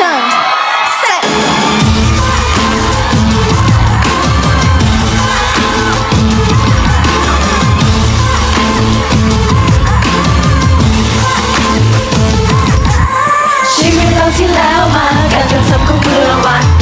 action set ชีวิตเราที่แล้วมากันกระทำของเพื่อวัน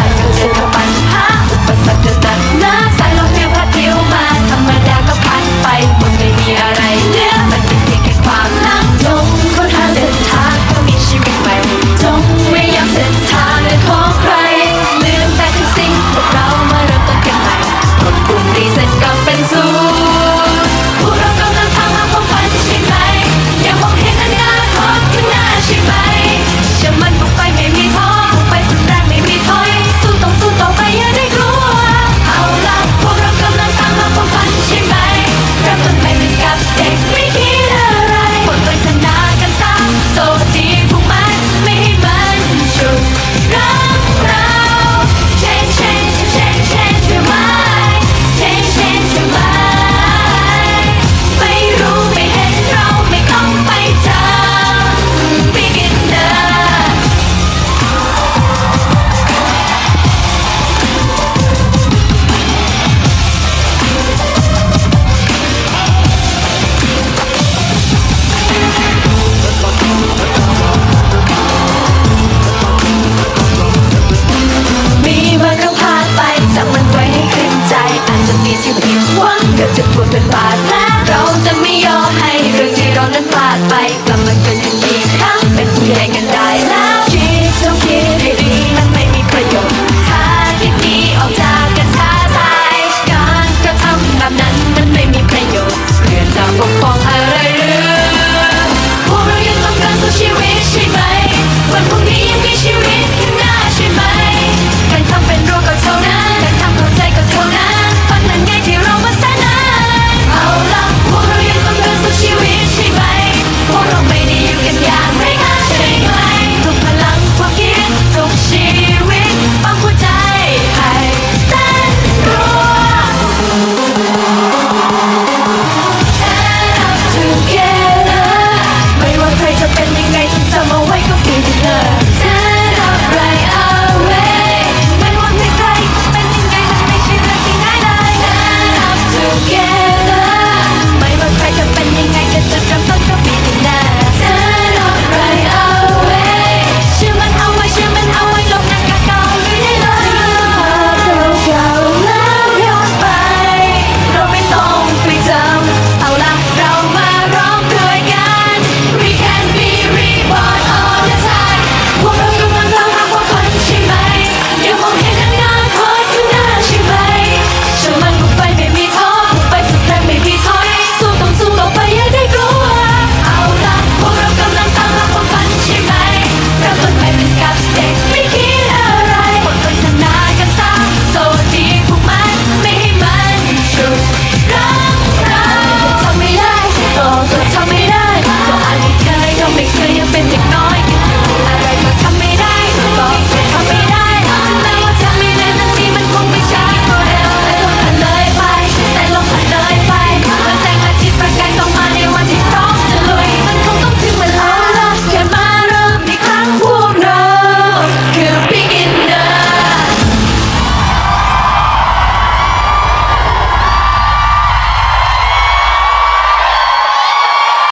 จอาจจะมีที่ผิดหวังก็จะปวดเป็นบาดแผลเราจะไม่ยอมให้เรื่องที่เรานั้นผ่านไปกลับมาเป็น Yeah.